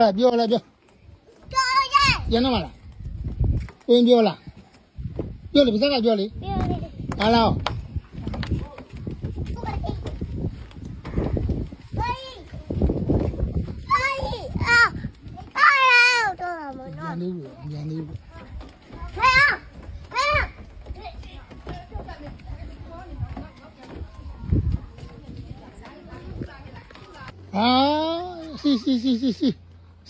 လာပြောလာပြောကျန်တော့မလားကိုရင်ပြောလားပြောလေပါ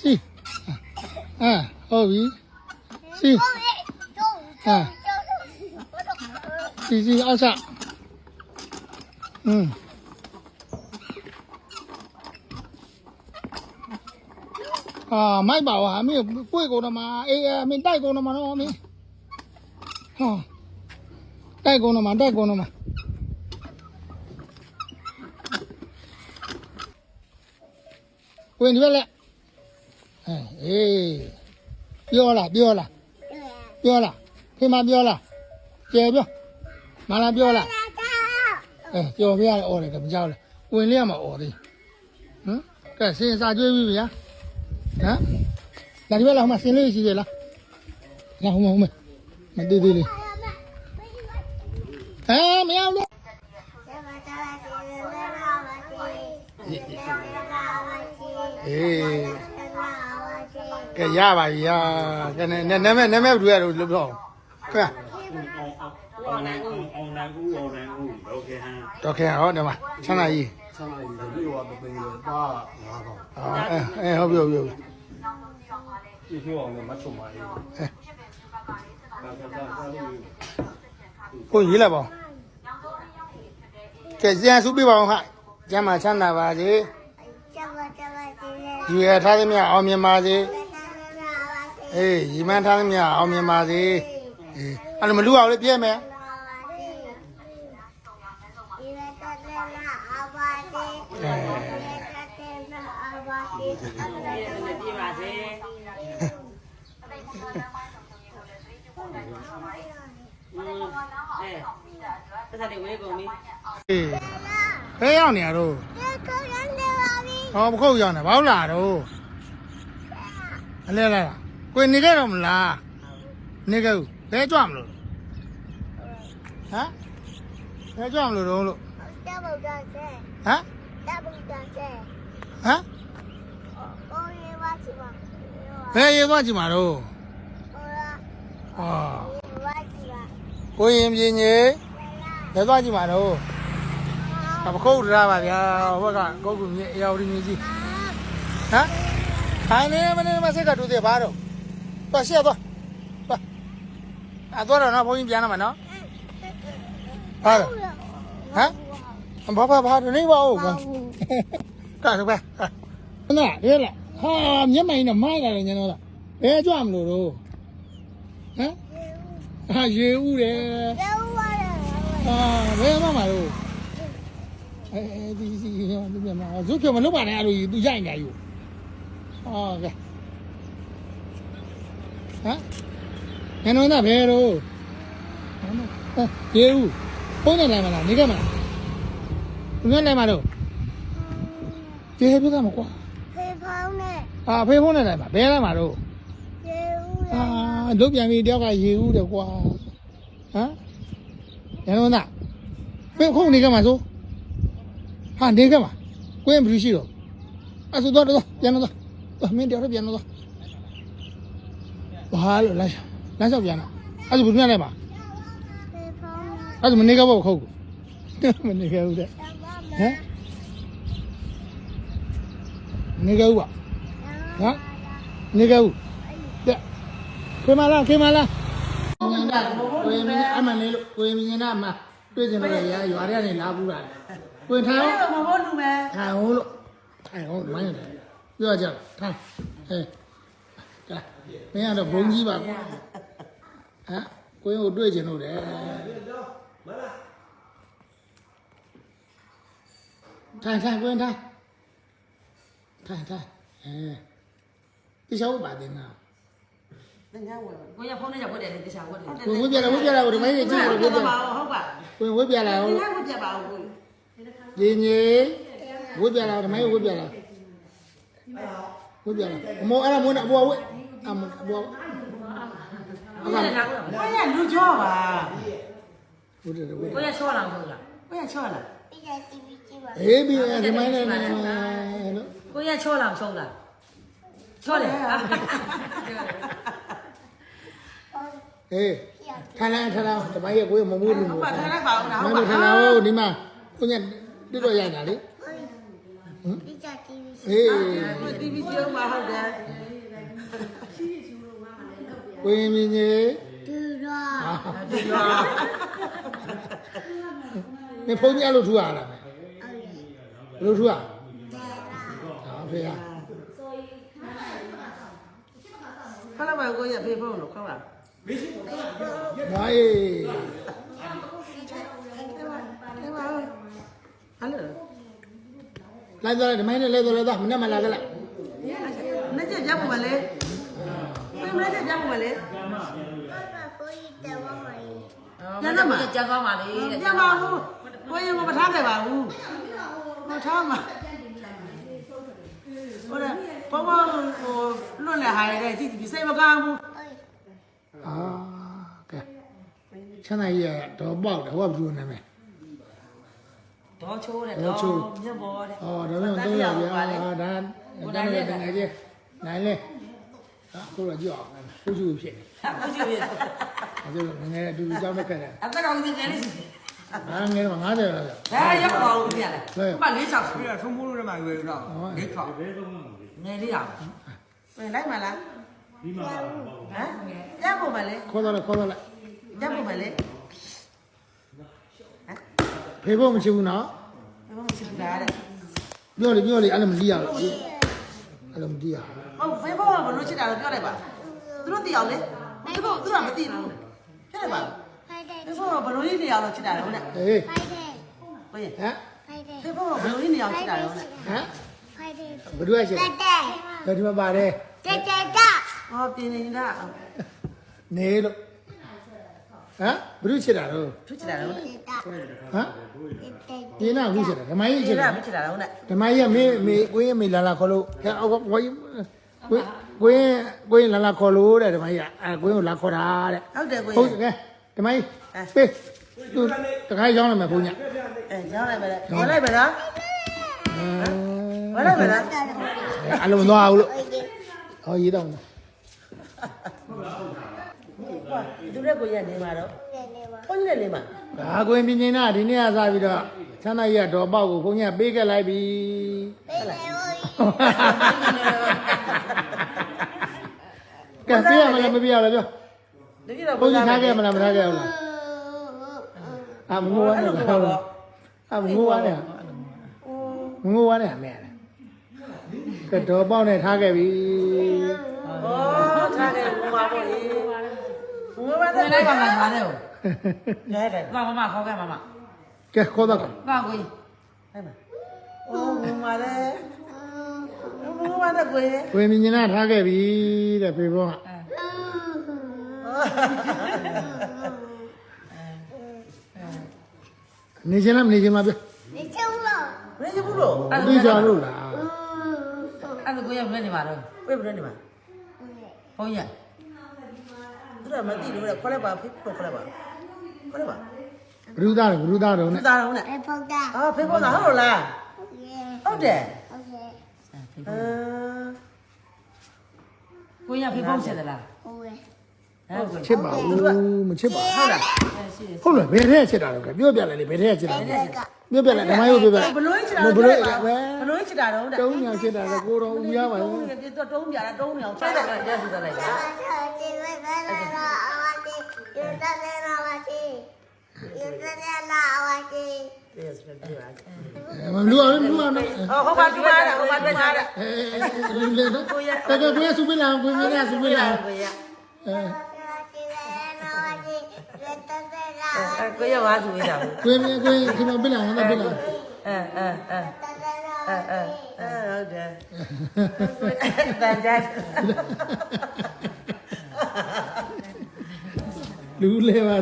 စကပြောလေဟာလားပြန်လေးဘူးပြန်လေးဘူးဟာစီစီစီစီစီစီအာဟုတ်ပြီစီစီစီအောက်စားอืมအာမိုက်ပါဝါအမေကိုယ်ကုန်တော့မှာအေးအမေတိုက်ကုန်တော့မှာနော်အမေဟောတိုက်ကုန်တော့မှာတိုက်ကုန်တော့မှာဝင်ဒီဘက်လက် အဲအေးပြောလားပြောလားပြောလားဖေမပြောလားကျယ်ပြောမလာပြောလားအဲပြောပြရတယ်អော်တယ်ကမကြောက်လဲဝင်လေးရမှာអော်သေးဟမ်ကဲစင်စာကျွေးပြီဗျာဟမ်လာဒီဘက်လာဟိုမှာစင်လေးရှိ ကဲရပါပြီဟာကဲနာမည်နာမည်ဘယ်လိုလဲလို့ပြောခင်ဗျာအောင်နိုင်ဦးအောင်နိုင်ဦးအောင်နိုင်ဦးဒေါက်ခင်ဟန်ဒေါက်ခင်ဟန်ဟောဒီမှာချမ်းသာကြီးချမ်းသာကြီးတပြည့်ဝတသိန်းလဲပါ၅ကောင်အဲအဲဟုတ်ပြီဟုတ်ပြီဟုတ်ပြီဒီလိုအောင်လဲမချုံပါဘူးအဲကိုရေးလိုက်ပါကဲကျန်စုပြပါအောင်ဟာကျမ်းမှာချမ်းသာပါစေကျမ်းမှာကျမ်းပါစေရွယ်ထားသမျှအောင်မြင်ပါစေ အေးရီမန်းထားသမျှအောင်မြင်ပါစေအေးအဲ့လိုမလူအောင်လေးပြည့်မယ်အေးဘယ်ရောက်နေရတော့ဟောမခုတ်ရောက်နေဘာလို့လာတော့အလဲလာ ကိုနေခဲ့တော့မလားနေခဲ့ဘူးဘဲကြွမလို့ဟမ်ဘဲကြွမလို့တော့လို့ဟမ်ဟမ်ဘယ်ရေသွားကြည့်မှာတော့ဟောကိုရင်ပြင်းကြီးဘယ်သွားကြည့်မှာတော့အမခုတ်ရပါဗျာဟိုဘက်ကကုတ်ကူမြေအယော်ဒီမြေကြီးဟမ်ခိုင်းနေမနေမစက်ကတူသေးဘာတော့ သွားရှက်သွားသွားအသွားတော့နော်ဘုန်းကြီးပြန်လာမှာနော်ဘာတော့ဟမ်ဘာဘာဘာနေပါဦးကောကာစပဲနာရဲလာဟာမျက်မှန်နဲ့မိုက်လာတယ်ညတော့လားဘယ်ကြွမလို့တော့ဟမ်ဟာရေဦးတယ်ဟာဘယ်မှမလို့အဲဒီစီရောဒီမှာဇုတ်ဖြမလုပ်ပါနဲ့အဲ့လိုသူရိုက်နေယူဟာကဲ ဟမ်ညနေတော့ဘယ်တော့ရေဦးပုံနေလိုက်မလားနေကမလားဘယ်နဲ့လိုက်မလို့ကျေပြကမကွာအာဖေးဖုန်းနဲ့လိုက်ပါဘယ်လိုက်မှာတော့အာလုတ်ပြန်ပြီတယောက်ကရေဦးတယ်ကွာဟမ်ရန်ကုန်သားဖေခုန်နေကြမှာဆိုဟာနေကြမှာကိုရင်ဘယ်လိုရှိတော့အဲ့ဆိုတော့တော့ပြန်တော့တော့မင်းတယောက်တော့ပြန်တော့ ဘာလို့လမ်းလမ်းလျှောက်ပြန်တော့အဲ့ဆိုဘယ်လိုလဲမှာအဲ့ဆိုမနေကြဘောခုတ်မနေကြဘူးတဲ့ဟမ်နေကြဘူးပါဟမ်နေကြဘူးတဲ့ခေမလားခေမလားငင်တာကိုရင်မင်းအမလေးလို့ကိုရင်မင်းနာမှာတွေ့ကြတယ်ရာရွာထဲကနေလာဘူးလားကိုရင်ထိုင်အဲ့တော့မဟုတ်လူမယ်ထိုင်ဟုတ်လို့ထိုင်ဟုတ်မိုင်းတယ်ပြောကြထိုင်ဟဲ့ ကဲမင်းကတော့ဘုံကြီးပါကွာဟမ်ကိုရင်ကိုတွေ့ကြလို့တယ်ထိုင်ထိုင်ကိုရင်ထိုင်ထိုင်ထိုင်အဲတခြားဘာတင်လားသင်္ကန်းဝင်ကိုရဖုန်းနဲ့ရောက်တယ်တခြားဝတ်တယ်ကိုဝိပြလာဝိပြလာဟိုဒီမိုင်းကြီးကြည့်လို့ဝိပြလာဟုတ်ပါကိုဝိပြလာဟိုသင်္ကန်းကိုပြပါဦးကိုဒီညီဝိပြလာဒီမိုင်းဝိပြလာဝတ်ပြလားအမောအဲ့ဒါမိုးနဲ့အပေါ်ဝတ် အမောအပေါ်ကိုရထားဘူးကိုရလူကြောပါဝတ်တယ်ဝတ်ကိုရချောလာမဟုတ်လားကိုရချောလားအေးပြီးဒီမိုင်းနဲ့နော်ကိုရချောလာမဆုံးလားချောတယ်အေးထိုင်လာထိုင်လာဒီမိုင်းရဲ့ကိုယ်မမိုးဘူးဟုတ်ပါထိုင်လိုက်ပါဦးလားမဟုတ်င်းပါတို့ထိုင်လာဟုတ်ဒီမှာကိုညတက်တော့ရိုက်တာလေအေးတီဗီကြည့်မှာဟုတ်တယ် ကိုရင်မြင်းကြီးဒီရောမင်းဖုန်းကြလို့ထူရလားမင်းဘယ်လိုထူရဟာဖေးရခလာမကိုရဖေးဖုန်းလို့ခေါက်လားဘာအေးအဲပါဟယ်လိုလိုက်သွားတယ်ဒီမိုင်းနဲ့လဲသွားလဲသွားမနဲ့မလာကြလားနေ့ကျကြမှာလေမင်းနေ့ ကျကြမှာလေညနေမှာကြာသွားပါလေတဲ့ကြပါဘူးကိုရမထားခဲ့ပါဘူးမထားမှာဟိုလေဘောဘောဟိုလွတ်နေဟာရတဲ့ကြည့်ဒီစိတ်မကောင်းဘူးအာကဲချမ်းသာကြီးကတော့ပေါက်တယ်ဟောဘယ်လိုနာမည်တော့ချိုးတယ်ဒေါ်ချိုးမြတ်ဘောတဲ့အော်ဒါမျိုးတော့ရပြာဒါဒါနဲ့ငယ်ချင်းနိုင်လေ အခုတော့ကြောက်အောင်ကျူးကျူးဖြစ်နေအခုကြည့်ပြအဲဒါငယ်အတူတူကြောင်းတက်ခဲ့တယ်အသက်ကောင်စီကျလေးစီအာငယ်တော့90လောက်ဘယ်ရောက်ပါဦးပြလဲမလေးချောက်ပြီးတော့ထုံးမိုးလို့မှရွေးတော့ဒိတ်ခေါဘယ်တော့မှမဖြစ်ငယ်လေးအောင်ဝင်လိုက်မလားဒီမှာဟမ်ရဖို့မလဲခေါ်တော့ခေါ်တော့လိုက်ရဖို့မလဲဖေဖို့မရှိဘူးနော်ဘယ်မှမရှိဘူးလားတဲ့ပြောလေပြောလေအဲ့လိုမလီးရဘူး အဲ့လိုမလီးရဟုတ်ဖေဖို့ကဘလို့ချစ်တာလို့ပြောလိုက်ပါသူတို့သိအောင်လေသူတို့သူတို့ကမသိဘူးပြောလိုက်ပါဖေဖို့ကဘလို့ကြီးနေအောင်လို့ချစ်တာလို့တဲ့အေးဘယ်ဟမ်ဖေဖို့ကဘလို့ကြီးနေအောင်ချစ်တာလို့တဲ့ဟမ်ဘယ်သူရရှိဘယ်ဒီမှာပါတယ်ဟောပြင်းနေတာနေလို့ ဟမ်ဘယ်သူချစ်တာတော့ချစ်တာလို့တဲ့ဟမ်ပြင်းနာဘူးချစ်တာဓမ္မကြီးချချစ်စ်တာတာမချစ်တာလို့တဲ့ဓမ္မကြီးကမေမေကိုရင်မေလာလာခေါ်လို့ခဲအောက်ဝိုင်းကိုရင်ကိုရင်လာလာခေါ်လို့တဲ့ဓမ္မကြီးကအဲကိုရင်ကိုလာခေါ်တာတဲ့ဟုတ်တယ်ကိုဟုတ်ကြီးကဲဓမ္မကြီးပေးသူတခါကြောင်းလိုက်မယ်ဘုန်းကြီးအဲကြောင်းလိုက်ပါလေခေါ်လိုက်ပါလားခေါ်လိုက်ပါလား အလုံးသွားအောင်လို့ဟောရေးတော့ သူတဲ့ကိုရနေမှာတော့ဘုန်းကြီးလည်းနေမှာဒါကိုရင်ပြင်းနေတာဒီနေ့ကစပြီးတော့ချမ်းသာကြီးကတော့ပေါက်ကိုဘုန်းကြီးကပေးခဲ့လိုက်ပြီကဲပြရမလားမပြရလားပြောတကယ်တော့ဘုန်းကြီးထားခဲ့မလားမထားခဲ့ဘူးလားအာမငိုးဝမ်းနဲ့ဟုတ်လားအာမငိုးဝမ်းနဲ့မငိုးဝမ်းနဲ့အမေရတယ်ကဲတော့ပေါက်နဲ့ထားခဲ့ပြီဩထားတယ်ဘုံပါပေါ့လေ ဘုံပါငယ်တဲ့လိုက်ပါမှာပါလေဟိုရဲတယ်မမမခေါ်ခဲ့မမကဲခေါ်တော့ပါကိုကြီးအဲ့မှာဩဘုံပါလေဘုံပါတဲ့ကိုရကိုရင်မြင်နာထားခဲ့ပြီတဲ့ဖေဘောကနေချင်လားမနေချင်လားပြောဘယ်ကြီးဘူးလို့အသိကြလို့လားအဲ့ဒါကိုရမနေပါတော့ပြေဘယ်နေမှာဘုန်းကြီး သူကမသိလို့လေခေါ်လိုက်ပါဖိခေါ်လိုက်ပါခေါ်လိုက်ပါဘုရုသားဘုရုသားတော့သူနဲ့သားတော့နဲ့အာဖိခေါ်တာဟုတ်လားဟုတ်တယ်အမ်ကိုရဖေဖုန်းဆက်သလားဟမ်ချစ်ပါဘူးမချစ်ပါဘူးဟုတ်လားရှိတယ်ဟုတ်လားဘယ်ထဲချစ်တာလဲပြောပြလိုက်လေဘယ်ထဲချစ်တာလဲပြောပြလိုက်ဓမ္မယုတ်ပြောပြလိုက်ဘလို့ချစ်တာဘဘလို့လို့ပဲဘလို့ချစ်တာတော့တဲ့တုံးညာချစ်တာလေကိုတော်ဦးရပါတုံးဘူးရပြတော့တုံးပြတာတုံးနေအောင်ဆက်ချက်တတယ်ယ်တက်စီတက်လိုက်မလူအောင်လူအောင်ဟောဟောပါဒီမှာတဲ့ ဟောပါဒီမှာတဲ့အဲလူလေတော့တကယ်ကိုရစုပလာကိုမင်းရစုပလာကိုရအဲကိုရဝါဆိုရတာဘူးကိုမင်းကိုဒီမှာပလာဟောပလာအဲအဲအဲအ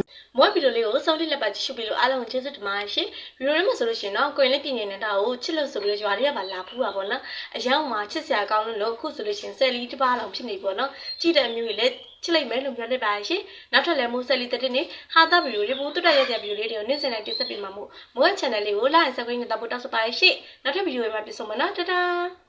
ဲ အဲအဲဟုတ်တယ်တန်ကြလူလေပါမွေးဗီဒီယိုလေးကိုဆုံးထိလက်ပါကြည့်ရှုပြီးလို့အားလုံးကိုကျေးဇူးတင်ပါတယ်ရှင်ဗီဒီယိုလေးမှာဆိုလို့ရှိရင်တော့ကိုရင်လေးပြင်နေနေတာကိုချစ်လို့ဆိုပြီးတော့ရွာတွေကပါလာဖူးတာပေါ့နော်အယောင်မှာချစ်စရာကောင်းလို့လို့အခုဆိုလို့ရှိရင်ဆယ်လီတစ်ပါးလောက်ဖြစ်နေပေါ့နော်ကြည့်တဲ့အမျိုးကြီးလည်းချစ်လိုက်မယ်လို့ပြောနေပါရှင်နောက်ထပ်လည်းမိုးဆယ်လီတစ်နေ့ဟာတာဗီဒီယိုလေးပို့တက်ရတဲ့ဗီဒီယိုလေးတွေကိုနေ့စဉ်နဲ့တင်ဆက်ပေးမှာမို့မိုး channel လေးကို like subscribe နဲ့တပ်ဖို့တောက်စပါရှင်နောက်ထပ်ဗီဒီယိုတွေမှာပြန်ဆုံမယ်နော်တတား